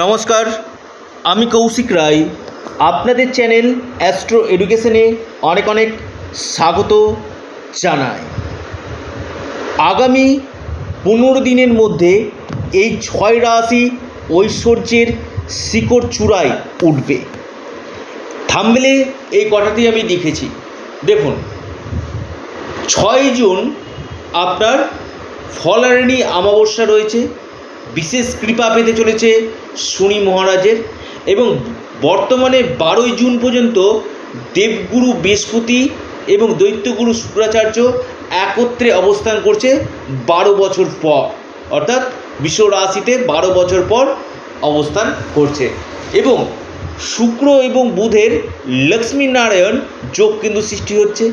নমস্কার, আমি কৌশিক রায়। আপনাদের চ্যানেল অ্যাস্ট্রো এডুকেশনে অনেক অনেক স্বাগত জানাই। আগামী পনেরো দিনের মধ্যে এই ছয় রাশি ঐশ্বর্যের শিকড় চূড়ায় উঠবে। থামবেলে এই কথাটি আমি লিখেছি। দেখুন, ছয় জুন আপনার ফলারিণী অমাবস্যা রয়েছে। বিশেষ কৃপা পেতে চলেছে শনি মহারাজের। এবং বর্তমানে বারোই জুন পর্যন্ত দেবগুরু বৃহস্পতি এবং দৈত্যগুরু শুক্রাচার্য একত্রে অবস্থান করছে বারো বছর পর। অর্থাৎ বিশ্ব রাশিতে বারো বছর পর অবস্থান করছে। এবং শুক্র এবং বুধের লক্ষ্মীনারায়ণ যোগ কিন্তু সৃষ্টি হচ্ছে।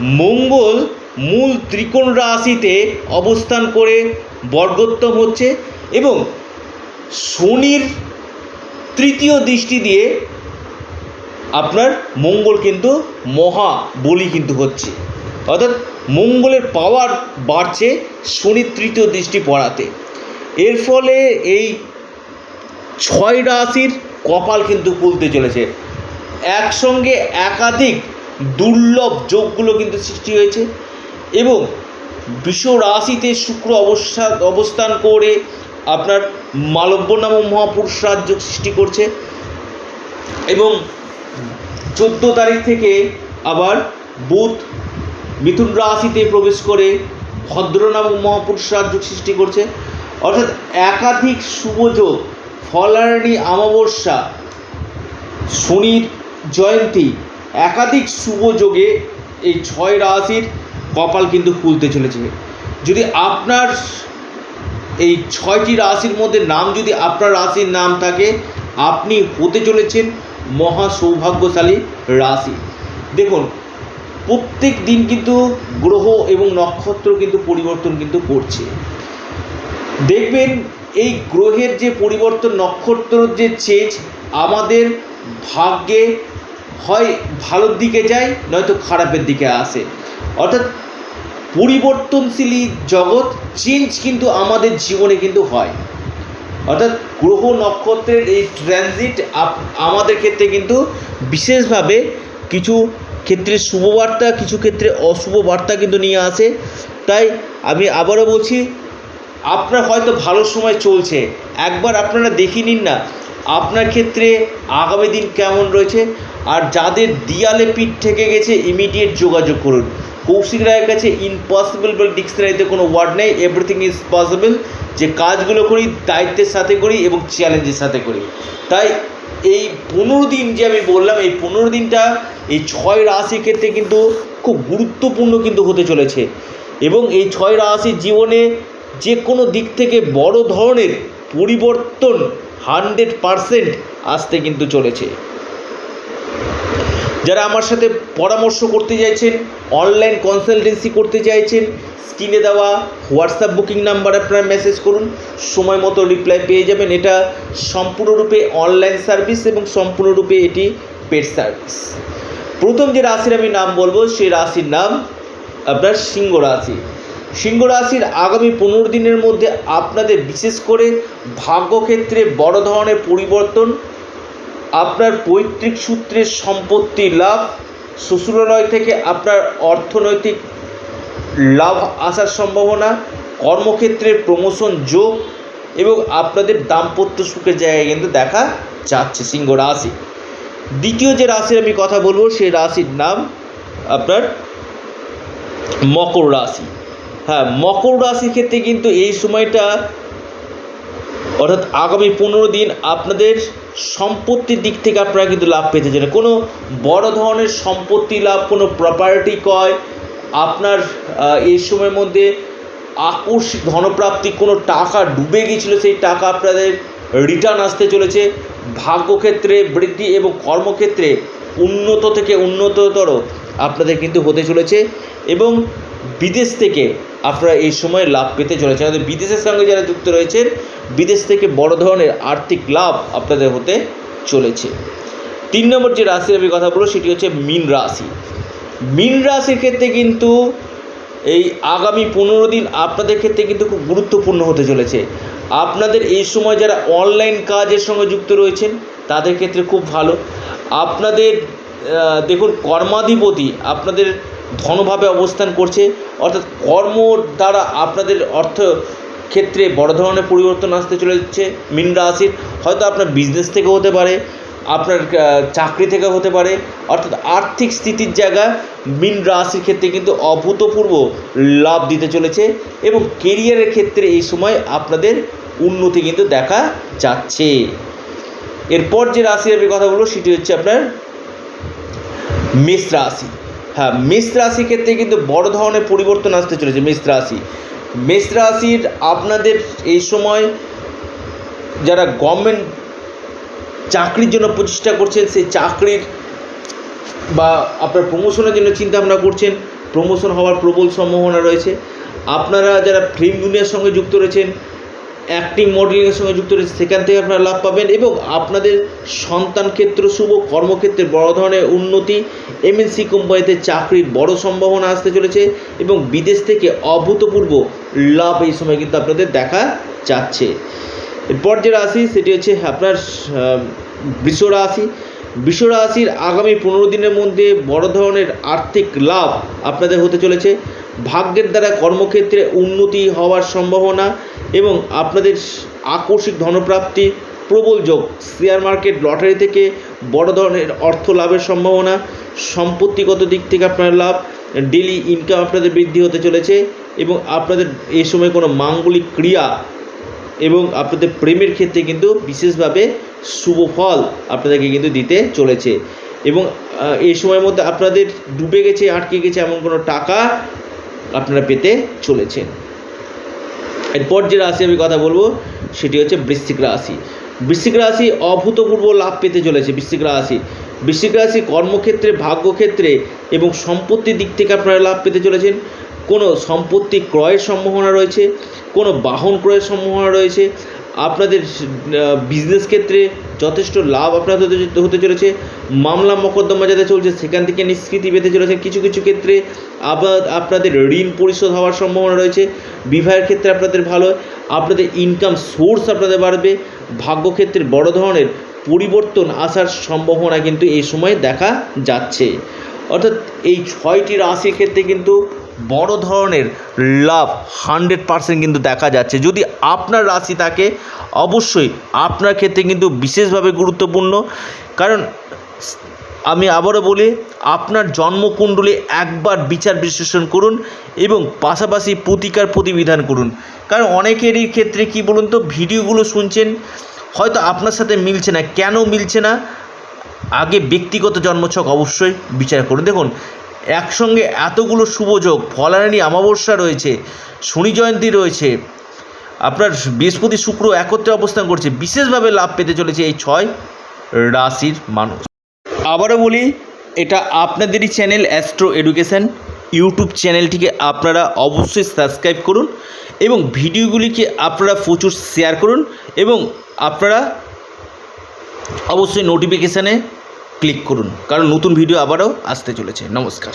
মঙ্গল মূল ত্রিকোণ রাশিতে অবস্থান করে বর্গোত্তম হচ্ছে। এবং শনির তৃতীয় দৃষ্টি দিয়ে আপনার মঙ্গল কিন্তু মহা বলি কিন্তু হচ্ছে। অর্থাৎ মঙ্গলের পাওয়ার বাড়ছে শনির তৃতীয় দৃষ্টি পড়াতে। এর ফলে এই ছয় রাশির কপাল কিন্তু খুলতে চলেছে। একসঙ্গে একাধিক দুর্লভ যোগগুলো কিন্তু সৃষ্টি হয়েছে এবং বিশ্ব রাশিতে শুক্র অবস্থা অবস্থান করে আপনার মালব্য নামক মহাপুরুষ রাজ্য সৃষ্টি করছে এবং চোদ্দ তারিখ থেকে আবার বুধ মিথুন রাশিতে প্রবেশ করে ভদ্র নামক মহাপুরুষ রাজ্য সৃষ্টি করছে। অর্থাৎ একাধিক শুভযোগ ফলারণী অমাবস্যা, শনির জয়ন্তী, একাধিক শুভ যোগে এই ছয় রাশির কপাল কিন্তু খুলতে চলেছে। যদি আপনার এই ছয়টি রাশির মধ্যে নাম যদি আপনার রাশির নাম থাকে, আপনি হতে চলেছেন মহা সৌভাগ্যশালী রাশি। দেখুন, প্রত্যেক দিন কিন্তু গ্রহ এবং নক্ষত্র কিন্তু পরিবর্তন কিন্তু করছে। দেখবেন, এই গ্রহের যে পরিবর্তন, নক্ষত্রর যে চেঞ্জ আমাদের ভাগ্যে হয় ভালোর দিকে যায়, নয়তো খারাপের দিকে আসে। অর্থাৎ পরিবর্তনশীলী জগৎ চেঞ্জ কিন্তু আমাদের জীবনে কিন্তু হয়। অর্থাৎ গ্রহ নক্ষত্রের এই ট্রানজিট আমাদের ক্ষেত্রে কিন্তু বিশেষভাবে কিছু ক্ষেত্রে শুভবার্তা কিছু ক্ষেত্রে অশুভ বার্তা কিন্তু নিয়ে আসে। তাই আমি আবারও বলছি, আপনার হয়তো ভালো সময় চলছে। একবার আপনারা দেখে নিন না, আপনার ক্ষেত্রে আগামী দিন কেমন রয়েছে। আর যাদের দিয়ালে পিঠ থেকে গেছে ইমিডিয়েট যোগাযোগ করুন। কৌশিক রায়ের কাছে ইম্পসিবল বলে ডিকশনারিতে কোনো ওয়ার্ড নেই। এভরিথিং ইজ পসিবল যে কাজগুলো করি, দায়িত্বের সাথে করি এবং চ্যালেঞ্জের সাথে করি। তাই এই পনেরো দিন যে আমি বললাম, এই পনেরো দিনটা, এই ছয় রাশির ক্ষেত্রে কিন্তু খুব গুরুত্বপূর্ণ কিন্তু হতে চলেছে। এবং এই ছয় রাশির জীবনে যে কোনো দিক থেকে বড় ধরনের পরিবর্তন হান্ড্রেড পারসেন্ট আসতে কিন্তু চলেছে। যারা আমার সাথে পরামর্শ করতে চাইছেন অনলাইন কনসালটেন্সি করতে চাইছেন স্ক্রিনে দেওয়া হোয়াটসঅ্যাপ বুকিং নাম্বার আপনারা মেসেজ করুন, সময় মতো রিপ্লাই পেয়ে যাবেন। এটা সম্পূর্ণরূপে অনলাইন সার্ভিস এবং সম্পূর্ণরূপে এটি পেড সার্ভিস প্রথম যে রাশির আমি নাম বলব, সেই রাশির নাম আপনার সিংহ রাশি। সিংহ রাশির আগামী পনেরো দিনের মধ্যে আপনাদের বিশেষ করে ভাগ্যক্ষেত্রে বড় ধরনের পরিবর্তন আপনার পৈতৃক সূত্রের সম্পত্তি লাভ, শ্বশুরালয় থেকে আপনার অর্থনৈতিক লাভ আসার সম্ভাবনা কর্মক্ষেত্রে প্রমোশন যোগ এবং আপনাদের দাম্পত্য সুখের জায়গায় কিন্তু দেখা যাচ্ছে সিংহ রাশি। দ্বিতীয় যে রাশির আমি কথা বলব, সেই রাশির নাম আপনার মকর রাশি। হ্যাঁ মকর রাশির ক্ষেত্রে কিন্তু এই সময়টা অর্থাৎ আগামী পনেরো দিন আপনাদের সম্পত্তির দিক থেকে আপনারা কিন্তু লাভ পেতে চান। কোনো বড় ধরনের সম্পত্তি লাভ, কোনো প্রপার্টি ক্রয়, আপনার এই সময়ের মধ্যে আকস্মিক ধনপ্রাপ্তি, কোনো টাকা ডুবে গিয়েছিল, সেই টাকা আপনাদের রিটার্ন আসতে চলেছে। ভাগ্যক্ষেত্রে বৃদ্ধি এবং কর্মক্ষেত্রে উন্নত থেকে উন্নততর আপনাদের কিন্তু হতে চলেছে। এবং বিদেশ থেকে আপনারা এই সময় লাভ পেতে চলেছেন। আমাদের বিদেশের সঙ্গে যারা যুক্ত রয়েছেন, বিদেশ থেকে বড় ধরনের আর্থিক লাভ আপনাদের হতে চলেছে। তিন নম্বর যে রাশির আমি কথা বলব, সেটি হচ্ছে মীন রাশি। মীন রাশির ক্ষেত্রে কিন্তু এই আগামী পনেরো দিন আপনাদের ক্ষেত্রে কিন্তু খুব গুরুত্বপূর্ণ হতে চলেছে। আপনাদের এই সময় যারা অনলাইন কাজের সঙ্গে যুক্ত রয়েছেন, তাদের ক্ষেত্রে খুব ভালো। আপনাদের দেখুন, কর্মাধিপতি, আপনাদের ধনভাবে অবস্থান করছে। অর্থাৎ কর্ম দ্বারা আপনাদের অর্থ ক্ষেত্রে বড় ধরনের পরিবর্তন আসতে চলেছে মিন রাশির। হয়তো আপনার বিজনেস থেকে হতে পারে, আপনার চাকরি থেকে হতে পারে। অর্থাৎ আর্থিক স্থিতির জায়গা মিন রাশির ক্ষেত্রে কিন্তু অভূতপূর্ব লাভ দিতে চলেছে এবং কেরিয়ারের ক্ষেত্রে এই সময় আপনাদের উন্নতি কিন্তু দেখা যাচ্ছে। এরপর যে রাশি আমি কথা বলব, সেটি হচ্ছে আপনার মেষ রাশি। হ্যাঁ মেষ রাশির ক্ষেত্রে কিন্তু বড় ধরনের পরিবর্তন আসতে চলেছে, মেষ রাশি। মেষ রাশির আপনাদের এই সময় যারা গভর্নমেন্ট চাকরির জন্য প্রচেষ্টা করছেন, সেই চাকরির বা আপনার প্রমোশনের জন্য চিন্তা ভাবনা করছেন প্রমোশন হওয়ার প্রবল সম্ভাবনা রয়েছে। আপনারা যারা ফিল্ম দুনিয়ার সঙ্গে যুক্ত রয়েছেন অ্যাক্টিং মডেলিংয়ের সঙ্গে যুক্ত রয়েছে, সেখান থেকে আপনারা লাভ পাবেন এবং আপনাদের সন্তান ক্ষেত্র শুভ, কর্মক্ষেত্রে বড় ধরনের উন্নতি এমএনসি কোম্পানিতে চাকরির বড় সম্ভাবনা আসতে চলেছে এবং বিদেশ থেকে অভূতপূর্ব লাভ এই সময় কিন্তু আপনাদের দেখা যাচ্ছে। এরপর যে রাশি, সেটি হচ্ছে আপনার বৃষ রাশি। বৃষ রাশির আগামী পনেরো দিনের মধ্যে বড় ধরনের আর্থিক লাভ আপনাদের হতে চলেছে। ভাগ্যের দ্বারা কর্মক্ষেত্রে উন্নতি হওয়ার সম্ভাবনা এবং আপনাদের আকস্মিক ধনপ্রাপ্তি, প্রবল যোগ শেয়ার মার্কেট লটারি থেকে বড় ধরনের অর্থ লাভের সম্ভাবনা, সম্পত্তিগত দিক থেকে আপনার লাভ ডেলি ইনকাম আপনাদের বৃদ্ধি হতে চলেছে এবং আপনাদের এই সময় কোনো মাঙ্গলিক ক্রিয়া এবং আপনাদের প্রেমের ক্ষেত্রে কিন্তু বিশেষভাবে শুভ ফল আপনাদেরকে কিন্তু দিতে চলেছে। এবং এই সময়ের মধ্যে আপনাদের ডুবে গেছে, আটকে গেছে এমন কোনো টাকা আপনারা পেতে চলেছেন। এরপর যে রাশি আমি কথা বলব, সেটি হচ্ছে বৃশ্চিক রাশি। বৃশ্চিক রাশি অভূতপূর্ব লাভ পেতে চলেছে বৃশ্চিক রাশি। বৃশ্চিক রাশি কর্মক্ষেত্রে, ভাগ্যক্ষেত্রে এবং সম্পত্তির দিক থেকে আপনারা লাভ পেতে চলেছেন। কোনো সম্পত্তি ক্রয়ের সম্ভাবনা রয়েছে, কোনো বাহন ক্রয়ের সম্ভাবনা রয়েছে আপনাদের বিজনেস ক্ষেত্রে যথেষ্ট লাভ আপনাদের হতে চলেছে। মামলা মোকদ্দমা যাতে চলছে, সেখান থেকে নিষ্কৃতি পেতে চলেছে। কিছু কিছু ক্ষেত্রে আবার আপনাদের ঋণ পরিশোধ হওয়ার সম্ভাবনা রয়েছে। বিবাহের ক্ষেত্রে আপনাদের ভালো আপনাদের ইনকাম সোর্স আপনাদের বাড়বে। ভাগ্য ভাগ্যক্ষেত্রে বড় ধরনের পরিবর্তন আসার সম্ভাবনা কিন্তু এই সময় দেখা যাচ্ছে। অর্থাৎ এই ছয়টি রাশির ক্ষেত্রে কিন্তু বড় ধরনের লাভ হান্ড্রেড পার্সেন্ট কিন্তু দেখা যাচ্ছে। যদি আপনার রাশি থাকে, অবশ্যই আপনার ক্ষেত্রে কিন্তু বিশেষভাবে গুরুত্বপূর্ণ। কারণ, আমি আবারও বলি, আপনার জন্মকুণ্ডলী একবার বিচার বিশ্লেষণ করুন এবং পাশাপাশি প্রতিকার প্রতিবিধান করুন। কারণ অনেকেরই ক্ষেত্রে কি বলুন তো, ভিডিওগুলো শুনছেন, হয়তো আপনার সাথে মিলছে না। কেন মিলছে না? আগে ব্যক্তিগত জন্মছক অবশ্যই বিচার করুন। দেখুন একসঙ্গে এতগুলো শুভযোগ ফলারানি অমাবস্যা রয়েছে, শনি জয়ন্তী রয়েছে। আপনার বৃহস্পতি শুক্র একত্রে অবস্থান করছে, বিশেষভাবে লাভ পেতে চলেছে এই ছয় রাশির মানুষ। আবারও বলি, এটা আপনাদেরই চ্যানেল অ্যাস্ট্রো এডুকেশান। ইউটিউব চ্যানেলটিকে আপনারা অবশ্যই সাবস্ক্রাইব করুন এবং ভিডিওগুলিকে আপনারা প্রচুর শেয়ার করুন এবং আপনারা অবশ্যই নোটিফিকেশানে ক্লিক করুন। কারণ নতুন ভিডিও আবারও আসতে চলেছে। নমস্কার।